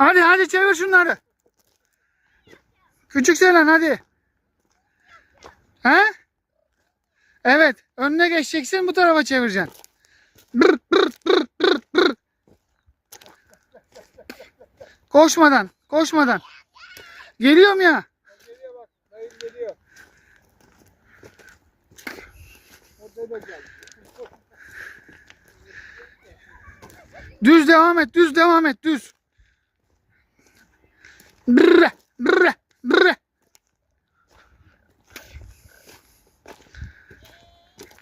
Hadi hadi çevir şunları. Küçük Selen hadi. He? Evet. Önüne geçeceksin bu tarafa çevireceksin. Brr, brr, brr, brr, brr. Koşmadan. Koşmadan. Geliyorum ya. Geliyor bak. Dayım geliyor. Orada da. Düz devam et. Düz devam et. Düz. Brr, brr, brr.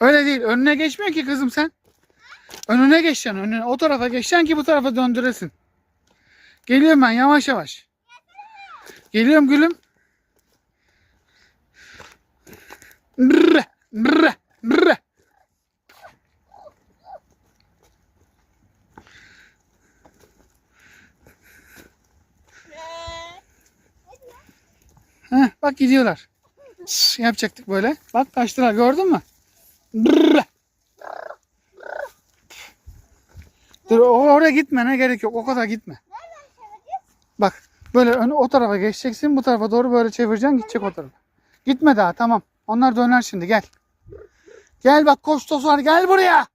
Öyle değil. Önüne geçmiyor ki kızım sen. Önüne geçeceksin. Önüne. O tarafa geçeceksin ki bu tarafa döndüresin. Geliyorum ben yavaş yavaş. Geliyorum gülüm. Brr, brr, brr. Heh, bak gidiyorlar. Şş, yapacaktık böyle. Bak kaçtılar gördün mü? Dur oraya gitme ne gerek yok o kadar gitme. Bak böyle ön, o tarafa geçeceksin bu tarafa doğru böyle çevireceksin gidecek o tarafa. Gitme daha tamam. Onlar döner şimdi gel. Gel bak koş Tosun gel buraya.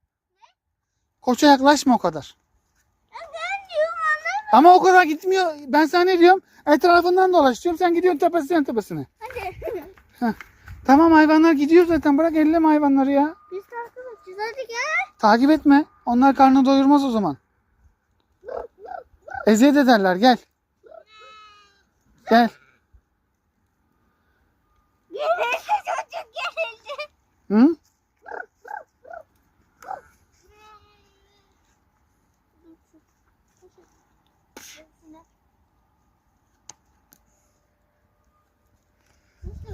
Koça yaklaşma o kadar. Ama o kadar gitmiyor. Ben sana ne diyorum? Etrafından dolaş diyorum. Sen gidiyorsun tepesinden tepesine. Hadi. Tamam hayvanlar gidiyor zaten. Bırak elleme hayvanları ya. Biz takip edeceğiz. Hadi gel. Takip etme. Onlar karnını doyurmaz o zaman. Eziyet ederler. Gel. Gel. Gerildi çocuk gerildi. Hı?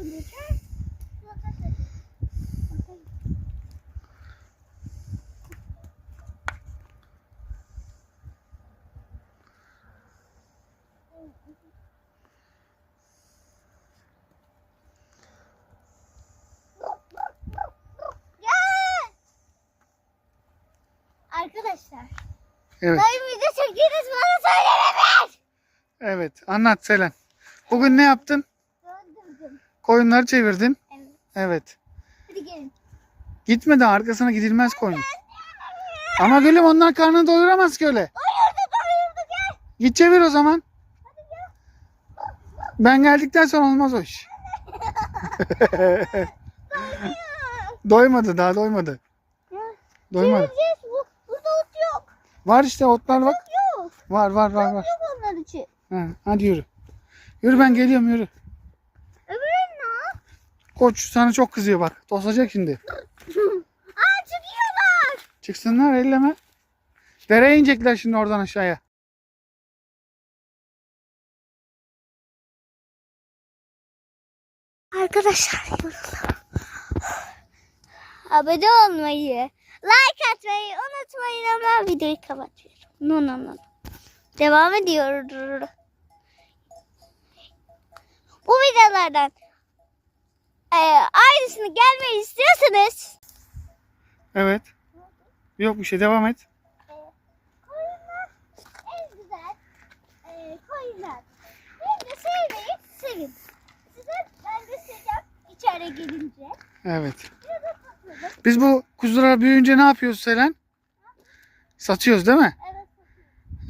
Gel. Arkadaşlar. Evet. Dayım video çekeriz bana söylememiş. Evet. Anlat Selen. Bugün ne yaptın? Döndürdüm. Koyunları çevirdin. Evet. Evet. Hadi gelin. Gitme de arkasına gidilmez koyun. Ama gülüm onlar karnını doyuramaz ki öyle. Doyurdu doyurdu gel. Git çevir o zaman. Ben geldikten sonra olmaz o iş. doymadı daha doymadı. Doymadı. Bu, burada ot yok. Var işte otlar bak. Yok. Var var var var. Yok onlar için. Ha, hadi yürü. Yürü ben geliyorum yürü. Öbürü ne? Koç sana çok kızıyor bak. Tosacak şimdi. Aa çıkıyorlar. Çıksınlar elleme. Dereye inecekler şimdi oradan aşağıya. Arkadaşlar yoruldum. Abone olmayı, like atmayı unutmayın ama videoyu kapatıyorum. No no no. Devam ediyor. Bu videolardan e, aynısını gelmeyi istiyorsanız Evet. Yok bir şey devam et. koyunlar en güzel e, koyunlar. Beni de sevmeyi sevin. Size ben göstereceğim içeri gelince. Evet. Biz bu kuzular büyüyünce ne yapıyoruz Selen? Satıyoruz değil mi? Evet.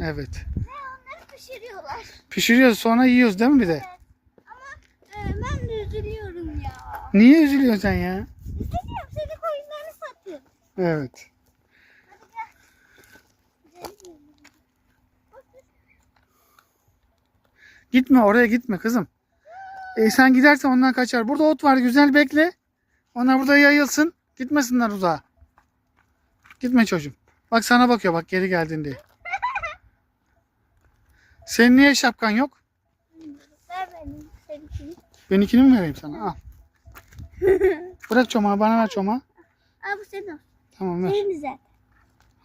Evet. Ve onları pişiriyorlar. Pişiriyoruz sonra yiyoruz değil mi bir de? Ama e, ben de üzülüyorum ya. Niye üzülüyorsun sen ya? Üzülüyorum seni koyunlarını satıyorum. Evet. Gitme oraya gitme kızım. E, sen gidersen onlar kaçar. Burada ot var güzel bekle. Onlar burada yayılsın. Gitmesinler uzağa. Gitme çocuğum. Bak sana bakıyor bak geri geldin diye. Senin niye şapkan yok? Ver benim seninkini. Benimkini mi vereyim sana? Al. Bırak çomağı bana ver çomağı. Aa bu senin olsun. Tamam ver. Senin zaten.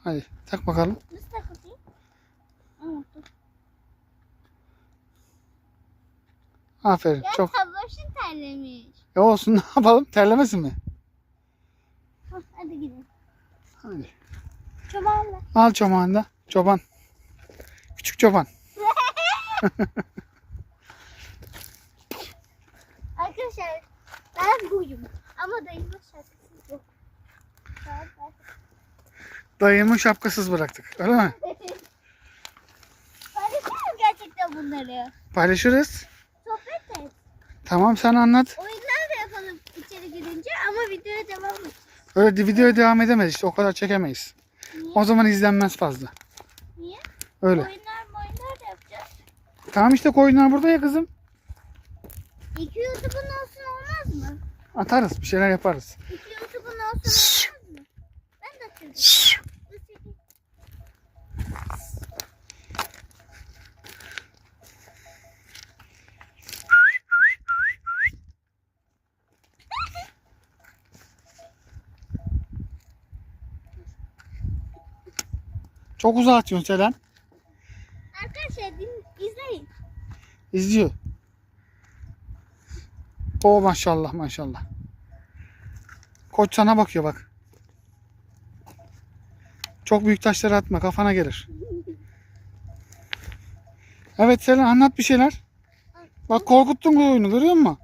Hadi tak bakalım. Nasıl takılayım? Unuttum. Aferin. Ya Çok. tabloşun terlemiş. E olsun ne yapalım? Terlemesin mi? Hadi gidelim. Hadi. Çobanla. Al çomağını da. Çoban. Küçük çoban. Arkadaşlar ben buyum. Ama dayımın şarkısı bu. Ben- ben- Dayımı şapkasız bıraktık. Öyle mi? Paylaşıyor gerçekten bunları? Paylaşırız. Sohbet et. Tamam sen anlat. Oyunlar da yapalım içeri girince ama videoya devam et. Öyle de videoya devam edemeyiz işte o kadar çekemeyiz. Niye? O zaman izlenmez fazla. Niye? Öyle. Oyunlar oyunlar da yapacağız. Tamam işte koyunlar burada ya kızım. İki YouTube'un olsun olmaz mı? Atarız bir şeyler yaparız. İki YouTube'un olsun olmaz mı? Ben de atacağım. Dur çekeyim. Çok uzağa atıyorsun Selen. Arkadaşlar izleyin. İzliyor. O maşallah maşallah. Koç sana bakıyor bak. Çok büyük taşları atma kafana gelir. Evet Selen anlat bir şeyler. Bak korkuttun bu oyunu görüyor musun?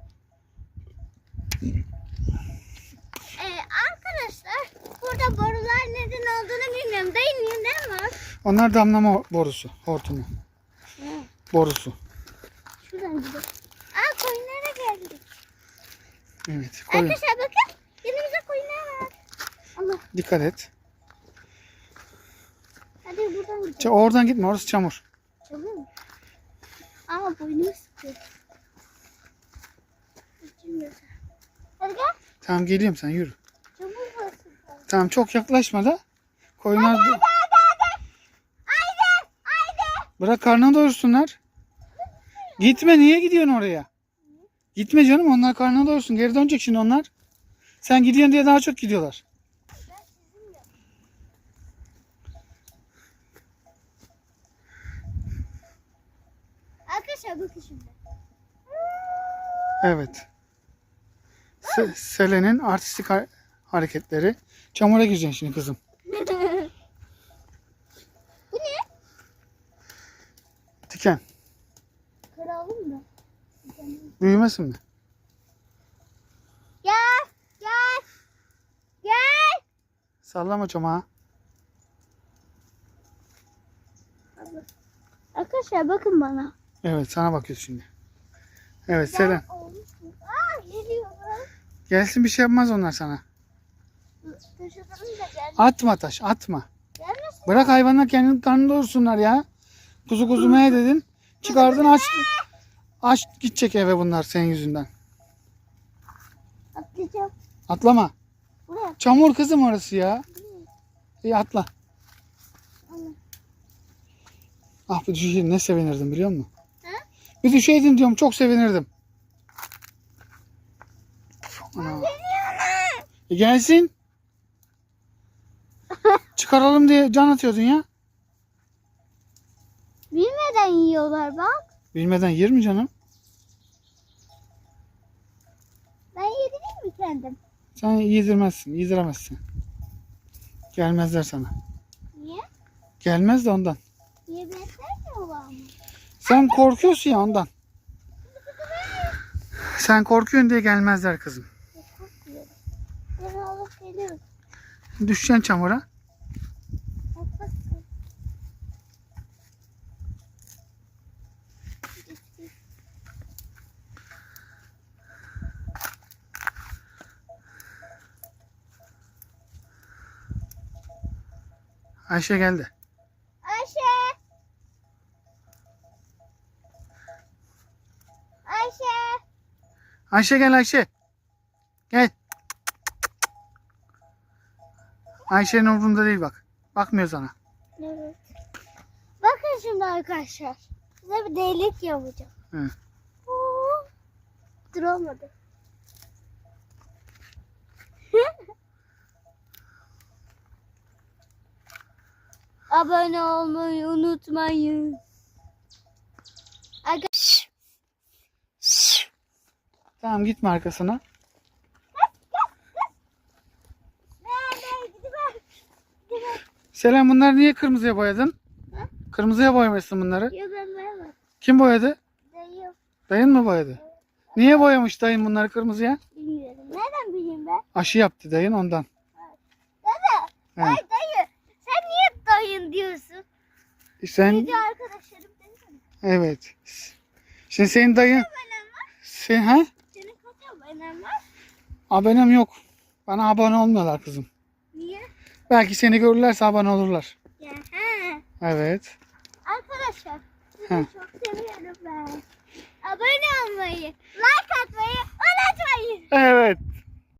Ee, arkadaşlar burada borular neden olduğunu bilmiyorum. Dayı neden var? Onlar damlama borusu, hortumu. Borusu. Şuradan gidelim. Aa koyunlara geldik. Evet koyun. Arkadaşlar bakın. Yanımıza koyunlar var. Allah. Dikkat et. Hadi buradan gidelim. Ç- oradan gitme orası çamur. Çabuk mu? Aa boynumu sıkıyor. Hadi gel. Tamam geliyorum sen yürü. Tamam çok yaklaşma da. Koyunlar Haydi. Haydi. bırak karnına doyursunlar. Gitme niye gidiyorsun oraya? Gitme canım onlar karnına doyursun. Geri dönecek şimdi onlar. Sen gidiyorsun diye daha çok gidiyorlar. Arkadaşlar bakın şimdi. Evet. Se- Selen'in artistik hareketleri. Çamura gireceksin şimdi kızım. Bu ne? Diken. Kıralım mı? Büyümesin mi? Gel. Gel. Gel. Sallama çomağı. Arkadaşlar bakın bana. Evet sana bakıyoruz şimdi. Evet Selen. Aa geliyorlar. Gelsin bir şey yapmaz onlar sana. Taşıdığım da gel. Atma taş atma. Gelmesin. Bırak hayvanlar kendini karnını doyursunlar ya. Kuzu kuzumaya dedin. Çıkardın aç. Aç gidecek eve bunlar senin yüzünden. Atlayacağım. Atlama. Buraya. Çamur kızım orası ya. İyi atla. Ah bir düşeydim ne sevinirdim biliyor musun? He? Bir düşeydim diyorum çok sevinirdim. Ana. E gelsin. Çıkaralım diye can atıyordun ya. Bilmeden yiyorlar bak. Bilmeden yer mi canım? Ben yedireyim mi kendim? Sen yedirmezsin, yediremezsin. Gelmezler sana. Niye? Gelmez de ondan. Niye beslemiyorlar mı? Sen korkuyorsun ya ondan. Sen korkuyorsun diye gelmezler kızım. Korkuyorum. Ben alıp gelirim. Düşeceksin çamura. Ayşe geldi. Ayşe. Ayşe. Ayşe gel Ayşe. Gel. Ayşe'nin umurunda değil bak. Bakmıyor sana. Evet. Bakın şimdi arkadaşlar. Size bir delik yapacağım. Hı. Oo. Abone olmayı unutmayın. Arkadaşlar. Tamam gitme arkasına. Selam bunları niye kırmızıya boyadın? Hı? Kırmızıya boyamışsın bunları. Yok ben vermem. Kim boyadı? Dayım. Dayın mı boyadı? Niye boyamış dayın bunları kırmızıya? Bilmiyorum. Nereden bileyim ben? Aşı yaptı dayın ondan. Dede. Evet. Ay dayı. Sen niye dayın diyorsun? Sen Video arkadaşlarım mi? evet. Şimdi senin dayın sen ha? Senin kaç abonen var? Abonem yok. Bana abone olmuyorlar kızım. Belki seni görürlerse abone olurlar. Ya, he. Evet. Arkadaşlar sizi Hı. çok seviyorum ben. Abone olmayı, like atmayı unutmayın. Evet.